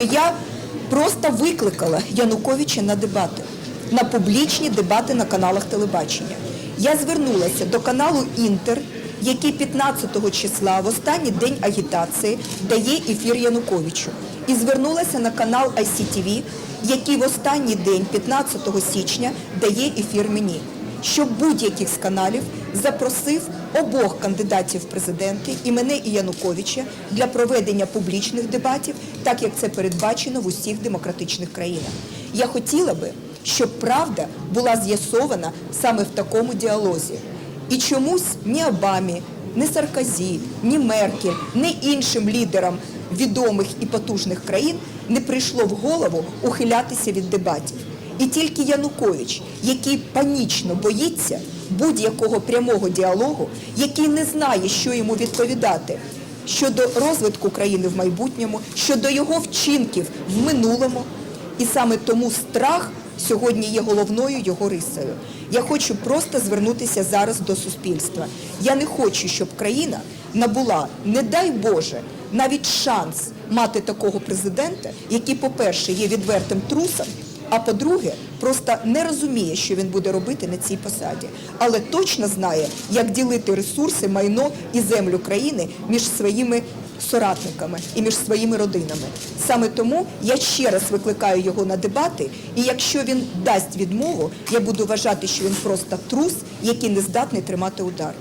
Я просто викликала Януковича на дебати, на публічні дебати на каналах телебачення. Я звернулася до каналу Інтер, який 15 числа в останній день агітації дає ефір Януковичу. І звернулася на канал ICTV, який в останній день, 15 січня, дає ефір мені. Щоб будь-яких з каналів запросив обох кандидатів в президенти, і мене і Януковича, для проведення публічних дебатів, так як це передбачено в усіх демократичних країнах. Я хотіла би, щоб правда була з'ясована саме в такому діалозі. І чомусь ні Обамі, ні Саркозі, ні Меркель, ні іншим лідерам відомих і потужних країн не прийшло в голову ухилятися від дебатів. І тільки Янукович, який панічно боїться будь-якого прямого діалогу, який не знає, що йому відповідати щодо розвитку країни в майбутньому, щодо його вчинків в минулому. І саме тому страх сьогодні є головною його рисою. Я хочу просто звернутися зараз до суспільства. Я не хочу, щоб країна набула, не дай Боже, навіть шанс мати такого президента, який, по-перше, є відвертим трусом, а по-друге, просто не розуміє, що він буде робити на цій посаді, але точно знає, як ділити ресурси, майно і землю країни між своїми соратниками і між своїми родинами. Саме тому я ще раз викликаю його на дебати, і якщо він дасть відмову, я буду вважати, що він просто трус, який не здатний тримати удар.